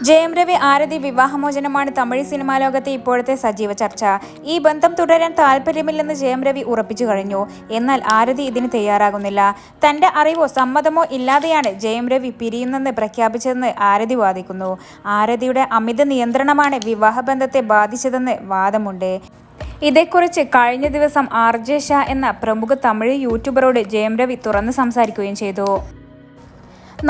ജയം രവി ആരതി വിവാഹമോചനമാണ് തമിഴ് സിനിമാ ലോകത്തെ ഇപ്പോഴത്തെ സജീവ ചർച്ച. ഈ ബന്ധം തുടരാൻ താല്പര്യമില്ലെന്ന് ജയം രവി ഉറപ്പിച്ചു കഴിഞ്ഞു. എന്നാൽ ആരതി ഇതിന് തയ്യാറാകുന്നില്ല. തന്റെ അറിവോ സമ്മതമോ ഇല്ലാതെയാണ് ജയം രവി പിരിയുന്നെന്ന് പ്രഖ്യാപിച്ചതെന്ന് ആരതി വാദിക്കുന്നു. ആരതിയുടെ അമിത നിയന്ത്രണമാണ് വിവാഹബന്ധത്തെ ബാധിച്ചതെന്ന് വാദമുണ്ട്. ഇതേക്കുറിച്ച് കഴിഞ്ഞ ദിവസം ആർ ജെ ഷാ എന്ന പ്രമുഖ തമിഴ് യൂട്യൂബറോട് ജയം രവി തുറന്ന് സംസാരിക്കുകയും ചെയ്തു.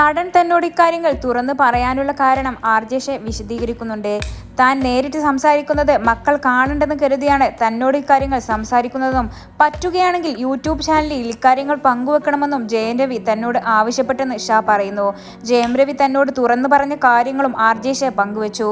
നടൻ തന്നോട് ഇക്കാര്യങ്ങൾ തുറന്നു പറയാനുള്ള കാരണം ആർ ജെ ഷെ വിശദീകരിക്കുന്നുണ്ട്. താൻ നേരിട്ട് സംസാരിക്കുന്നത് മക്കൾ കാണണ്ടെന്ന് കരുതിയാണ് തന്നോട് ഇക്കാര്യങ്ങൾ സംസാരിക്കുന്നതും. പറ്റുകയാണെങ്കിൽ യൂട്യൂബ് ചാനലിൽ ഇക്കാര്യങ്ങൾ പങ്കുവെക്കണമെന്നും ജയൻ രവി തന്നോട് ആവശ്യപ്പെട്ടെന്ന് ഷാ പറയുന്നു. ജയം രവി തന്നോട് തുറന്നു പറഞ്ഞ കാര്യങ്ങളും ആർ ജെ ഷെ പങ്കുവച്ചു.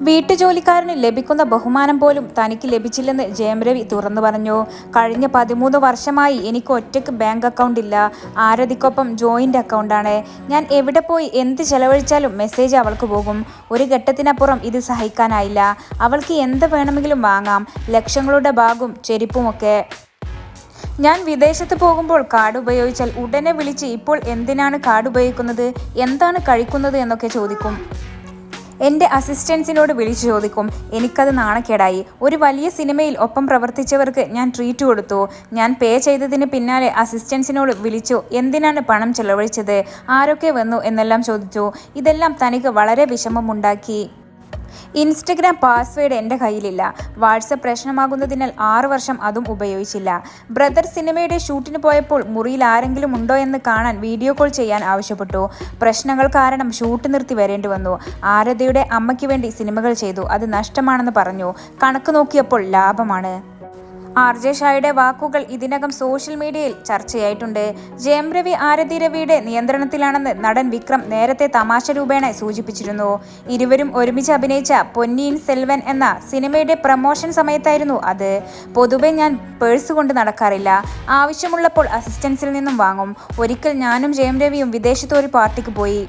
വീട്ടുജോലിക്കാരന് ലഭിക്കുന്ന ബഹുമാനം പോലും തനിക്ക് ലഭിച്ചില്ലെന്ന് ജയം രവി തുറന്നു പറഞ്ഞു. കഴിഞ്ഞ പതിമൂന്ന് വർഷമായി എനിക്ക് ഒറ്റയ്ക്ക് ബാങ്ക് അക്കൗണ്ട് ഇല്ല. ആരതിക്കൊപ്പം ജോയിന്റ് അക്കൗണ്ടാണ് ഞാൻ എവിടെ പോയി എന്ത് ചെലവഴിച്ചാലും മെസ്സേജ് അവൾക്ക് പോകും. ഒരു ഘട്ടത്തിനപ്പുറം ഇത് സഹിക്കാനായില്ല. അവൾക്ക് എന്ത് വേണമെങ്കിലും വാങ്ങാം. ലക്ഷങ്ങളുടെ ഭാഗവും ചെരുപ്പുമൊക്കെ. ഞാൻ വിദേശത്ത് പോകുമ്പോൾ കാർഡ് ഉപയോഗിച്ചാൽ ഉടനെ വിളിച്ച് ഇപ്പോൾ എന്തിനാണ് കാർഡ് ഉപയോഗിക്കുന്നത്? എന്താണ് കഴിക്കുന്നത് എന്നൊക്കെ ചോദിക്കും. എന്റെ അസിസ്റ്റൻസിനോട് വിളിച്ചു ചോദിക്കും എനിക്കത് നാണക്കേടായി. ഒരു വലിയ സിനിമയിൽ ഒപ്പം പ്രവർത്തിച്ചവർക്ക് ഞാൻ ട്രീറ്റ് കൊടുത്തു. ഞാൻ പേ ചെയ്തതിന് പിന്നാലെ അസിസ്റ്റൻസിനോട് വിളിച്ചു എന്തിനാണ് പണം ചെലവഴിച്ചത്? ആരൊക്കെ വന്നു? എന്നെല്ലാം ചോദിച്ചു. ഇതെല്ലാം തനിക്ക് വളരെ വിഷമമുണ്ടാക്കി. ഇൻസ്റ്റഗ്രാം പാസ്വേഡ് എന്റെ കയ്യിലില്ല. വാട്സപ്പ് പ്രശ്നമാകുന്നതിനാൽ ആറു വർഷം അതും ഉപയോഗിച്ചില്ല. ബ്രദർ സിനിമയുടെ ഷൂട്ടിന് പോയപ്പോൾ മുറിയിൽ ആരെങ്കിലും ഉണ്ടോ എന്ന് കാണാൻ വീഡിയോ കോൾ ചെയ്യാൻ ആവശ്യപ്പെട്ടു. പ്രശ്നങ്ങൾ കാരണം ഷൂട്ട് നിർത്തി വരേണ്ടി വന്നു. ആരതയുടെ അമ്മയ്ക്ക് വേണ്ടി സിനിമകൾ ചെയ്തു. അത് നഷ്ടമാണെന്ന് പറഞ്ഞു. കണക്ക് നോക്കിയപ്പോൾ ലാഭമാണ്. ആർ ജെ ഷായുടെ വാക്കുകൾ ഇതിനകം സോഷ്യൽ മീഡിയയിൽ ചർച്ചയായിട്ടുണ്ട്. ജയം രവി ആരതി രവിയുടെ നിയന്ത്രണത്തിലാണെന്ന് നടൻ വിക്രം നേരത്തെ തമാശ രൂപേണ സൂചിപ്പിച്ചിരുന്നു. ഇരുവരും ഒരുമിച്ച് അഭിനയിച്ച പൊന്നിയിൻ സെൽവൻ എന്ന സിനിമയുടെ പ്രമോഷൻ സമയത്തായിരുന്നു അത്. പൊതുവെ ഞാൻ പേഴ്സ് കൊണ്ട് നടക്കാറില്ല. ആവശ്യമുള്ളപ്പോൾ അസിസ്റ്റൻസിൽ നിന്നും വാങ്ങും. ഒരിക്കൽ ഞാനും ജയം രവിയും വിദേശത്തൊരു പാർട്ടിക്ക് പോയി.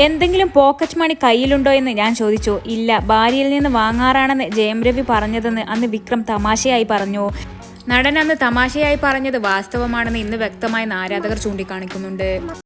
എന്തെങ്കിലും പോക്കറ്റ് മണി കയ്യിലുണ്ടോ എന്ന് ഞാൻ ചോദിച്ചു. ഇല്ല ഭാര്യയിൽ നിന്ന് വാങ്ങാറാണെന്ന് ജയം രവി പറഞ്ഞതെന്ന് അന്ന് വിക്രം തമാശയായി പറഞ്ഞു. നടൻ അന്ന് തമാശയായി പറഞ്ഞത് വാസ്തവമാണെന്ന് ഇന്ന് വ്യക്തമായി ആരാധകർ ചൂണ്ടിക്കാണിക്കുന്നുണ്ട്.